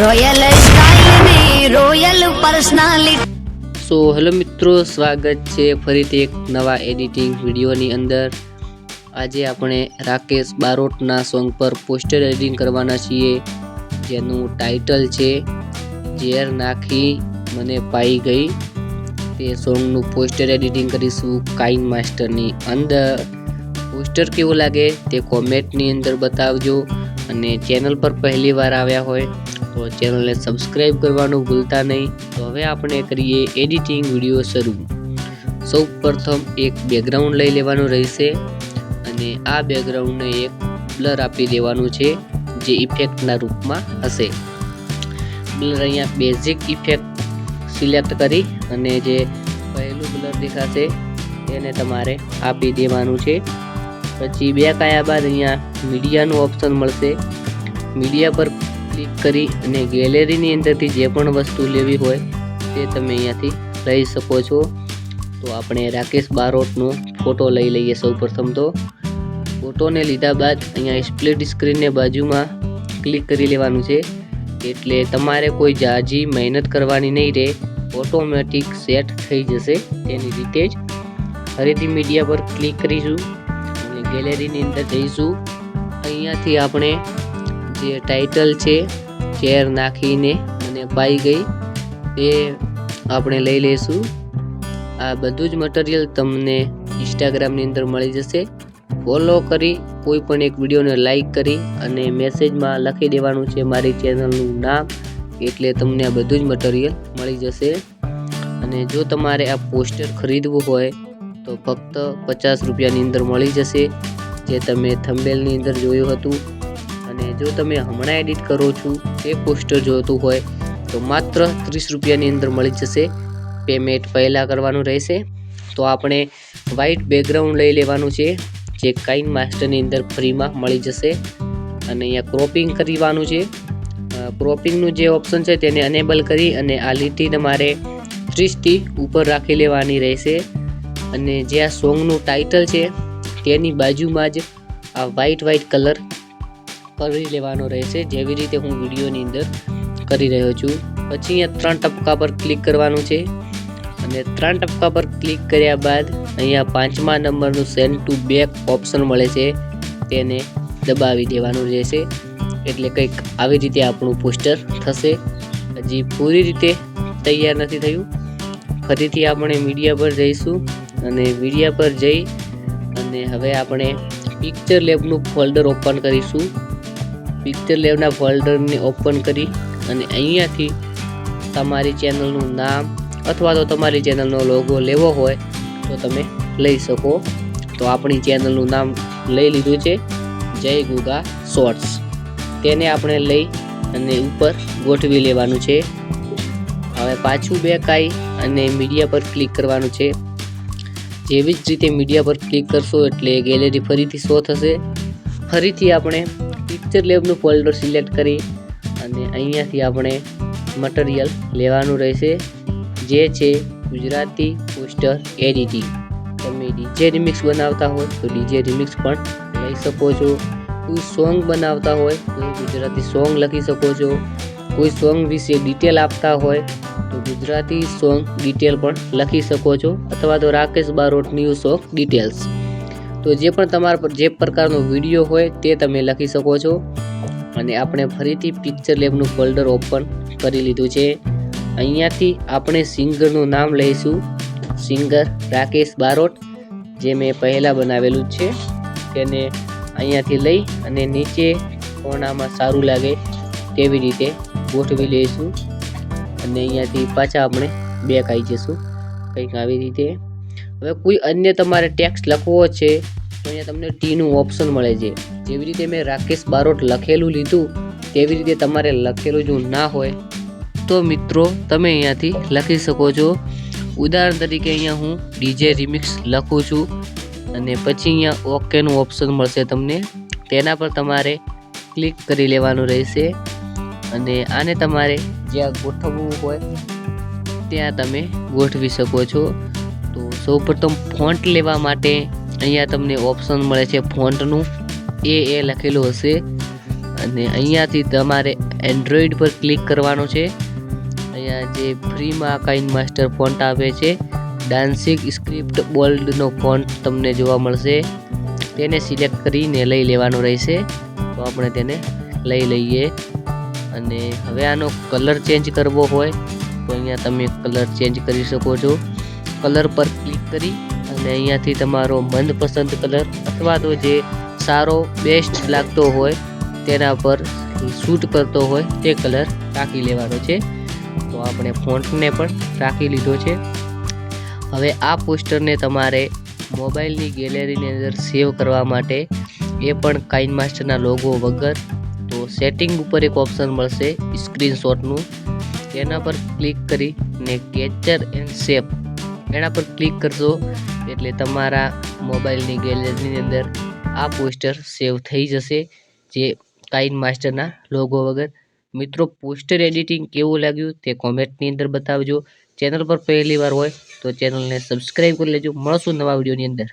Royal style royal personality so hello મિત્રો, સ્વાગત છે ફરીથી એક નવા એડિટિંગ વિડીયોની અંદર. આજે આપણે રાકેશ બારોટના સોંગ પર પોસ્ટર એડિટિંગ કરવાના છીએ, જેનું ટાઇટલ છે, ઝેર નાખી મને પાઈ ગઈ. તે સોંગનું પોસ્ટર એડિટિંગ કરીશું કાઇન માસ્ટરની અંદર. પોસ્ટર કેવું લાગે તે કોમેન્ટની અંદર બતાવજો. અને ચેનલ પર પહેલી વાર આવ્યા હોય તો ચેનલને સબસ્ક્રાઈબ કરવાનું ભૂલતા નહીં. તો હવે આપણે કરીએ એડિટિંગ વીડિયો શરૂ. સૌ પ્રથમ એક બેકગ્રાઉન્ડ લઈ લેવાનું રહેશે અને આ બેકગ્રાઉન્ડને એક બ્લર આપી દેવાનું છે, જે ઇફેક્ટના રૂપમાં હશે. બ્લર અહીંયા બેઝિક ઇફેક્ટ સિલેક્ટ કરી અને જે પહેલું બ્લર દેખાશે એને તમારે આપી દેવાનું છે. પછી બે કાયા બાદ અહીંયા મીડિયાનું ઓપ્શન મળશે. મીડિયા પર ક્લિક કરી અને ગેલેરીની અંદરથી જે પણ વસ્તુ લેવી હોય તે તમે અહીંયાથી લઈ શકો છો. તો આપણે રાકેશ બારોટનો ફોટો લઈ લઈએ સૌ પ્રથમ તો. ફોટોને લીધા બાદ અહીંયા સ્પ્લિટ સ્ક્રીનને બાજુમાં ક્લિક કરી લેવાનું છે. એટલે તમારે કોઈ જાજી મહેનત કરવાની નહીં રહે. ઓટોમેટિક સેટ થઈ જશે તેની રીતે જ. ફરીથી મીડિયા પર ક્લિક કરીશું અને ગેલેરીની અંદર જઈશું. અહીંયાથી આપણે જે ટાઇટલ છે ચેર નાખીને મને પાઈ ગઈ. તે આપણે લઈ લઈશું. આ બધું જ મટીરિયલ તમને ઇન્સ્ટાગ્રામની અંદર મળી જશે. ફોલો કરી, કોઈ પણ એક વિડીયોને લાઈક કરી અને મેસેજમાં લખી દેવાનું છે મારી ચેનલનું નામ. એટલે તમને આ બધું જ મટીરિયલ મળી જશે. અને જો તમારે આ પોસ્ટર ખરીદવું હોય, તો ફક્ત પચાસ રૂપિયાની અંદર મળી જશે. જે તમે થંબેલની અંદર જોયું હતું. અને જો તમે હમણાં એડિટ કરો છો તે પોસ્ટર જોતું હોય, તો માત્ર ત્રીસ રૂપિયાની અંદર મળી જશે. પેમેન્ટ પહેલાં કરવાનું રહેશે. તો આપણે વ્હાઇટ બેકગ્રાઉન્ડ લઈ લેવાનું છે, જે કાઇન માસ્ટરની અંદર ફ્રીમાં મળી જશે. અને અહીંયા ક્રોપિંગ કરવાનું છે. ક્રોપિંગનું જે ઓપ્શન છે તેને અનેબલ કરી અને આ લીટી તમારે ત્રીસથી ઉપર રાખી લેવાની રહેશે. અને જે આ સોંગનું ટાઇટલ છે, તેની બાજુમાં જ આ વ્હાઇટ વ્હાઇટ કલર કરી લેવાનો રહેશે. જેવી રીતે હું વિડીયોની અંદર કરી રહ્યો છું. પછી અહીંયા ત્રણ ટપકા પર ક્લિક કરવાનું છે. અને ત્રણ ટપકા પર ક્લિક કર્યા બાદ અહીંયા પાંચમા નંબરનું સેન્ડ ટુ બેક ઓપ્શન મળે છે. તેને દબાવી દેવાનું રહેશે. એટલે કંઈક આવી રીતે આપણું પોસ્ટર થશે. હજી પૂરી રીતે તૈયાર નથી થયું. ફરીથી આપણે મીડિયા પર જઈશું. અને મીડિયા પર જઈ અને હવે આપણે પિક્ચર લેબનું ફોલ્ડર ઓપન કરીશું. પિક્ચર લેવના ફોલ્ડરને ઓપન કરી અને અહીંયાથી તમારી ચેનલનું નામ અથવા તો તમારી ચેનલનો લોગો લેવો હોય તો તમે લઈ શકો. તો આપણી ચેનલનું નામ લઈ લીધું છે જય ગુગા શોર્ટ્સ. તેને આપણે લઈ અને ઉપર ગોઠવી લેવાનું છે. હવે પાછું બેક આવી અને મીડિયા પર ક્લિક કરવાનું છે. જેવી જ રીતે મીડિયા પર ક્લિક કરશો એટલે ગેલેરી ફરીથી શો થશે. ફરીથી આપણે પિક્ચર લેબનું ફોલ્ડર સિલેક્ટ કરી અને અહીંયાથી આપણે મટીરિયલ લેવાનું રહેશે, જે છે ગુજરાતી પોસ્ટર એડિટિંગ તમે ડીજે રિમિક્સ બનાવતા હોય તો ડીજે રિમિક્સ પણ લઈ શકો છો. કોઈ સોંગ બનાવતા હોય તો ગુજરાતી સોંગ લખી શકો છો. કોઈ સોંગ વિશે ડિટેલ આપતા હોય તો ગુજરાતી સોંગ ડિટેલ પણ લખી શકો છો. અથવા તો Rakesh Barot new song details તો જે પણ તમારા જે પ્રકારનો વીડિયો હોય તે તમે લખી શકો છો. અને આપણે ફરીથી પિક્ચર લેબનું ફોલ્ડર ઓપન કરી લીધું છે. અહીંયાથી આપણે સિંગરનું નામ લઈશું. સિંગર રાકેશ બારોટ, જે મેં પહેલાં બનાવેલું છે. તેને અહીંયાથી લઈ અને નીચે કોણામાં સારું લાગે તેવી રીતે ગોઠવી લઈશું. અને અહીંયાથી પાછા આપણે બેક આવી જઈશું. કંઈક આવી રીતે હવે કોઈ અન્ય તમારે ટેક્સ્ટ લખવો છે, તો અહીંયા તમને ટીનું ઓપ્શન મળે છે. જેવી રીતે મેં રાકેશ બારોટ લખેલું લીધું, તેવી રીતે તમારે લખેલું જો ના હોય, તો મિત્રો તમે અહીંયાથી લખી શકો છો. ઉદાહરણ તરીકે અહીંયા હું ડીજે રિમિક્સ લખું છું, અને પછી અહીંયા ઓકેનું ઓપ્શન મળશે તમને. તેના પર તમારે ક્લિક કરી લેવાનું રહેશે, અને આને તમારે જ્યાં ગોઠવવું હોય, ત્યાં તમે ગોઠવી શકો છો. તો સૌપ્રથમ ફોન્ટ લેવા માટે અહીંયા તમને ઓપ્શન મળે છે ફોન્ટનું એ એ લખેલું હશે. અને અહીંયાથી તમારે એન્ડ્રોઈડ પર ક્લિક કરવાનું છે. અહીંયા જે ફ્રીમાં કાઇન માસ્ટર ફોન્ટ આવે છે ડાન્સિંગ સ્ક્રિપ્ટ બોલ્ડનો ફોન્ટ તમને જોવા મળશે. તેને સિલેક્ટ કરીને લઈ લેવાનું રહેશે. તો આપણે તેને લઈ લઈએ. અને હવે આનો કલર ચેન્જ કરવો હોય, તો અહીંયા તમે કલર ચેન્જ કરી શકો છો. કલર પર ક્લિક કરી અને અહીંયાથી તમારો મનપસંદ કલર અથવા તો જે સારો બેસ્ટ લાગતો હોય તેના પર શૂટ કરતો હોય તે કલર રાખી લેવાનો છે. તો આપણે ફોન્ટને પણ રાખી લીધો છે. હવે આ પોસ્ટરને તમારે મોબાઈલની ગેલેરીની અંદર સેવ કરવા માટે એ પણ કાઇન માસ્ટરના લોગો વગર તો સેટિંગ ઉપર એક ઓપ્શન મળશે સ્ક્રીનશોટનું તેના પર ક્લિક કરી ને કેચર એન્ડ સેવ એના પર ક્લિક કરશો એટલે તમારા મોબાઈલની ગેલેરીની અંદર આ પોસ્ટર સેવ થઈ જશે, જે કાઇન માસ્ટરના લોગો વગર. મિત્રો, પોસ્ટર એડિટિંગ કેવું લાગ્યું તે કોમેન્ટની અંદર બતાવજો. ચેનલ પર પહેલી વાર હોય તો ચેનલને સબસ્ક્રાઈબ કરી લેજો. મળશું નવા વિડીયોની અંદર.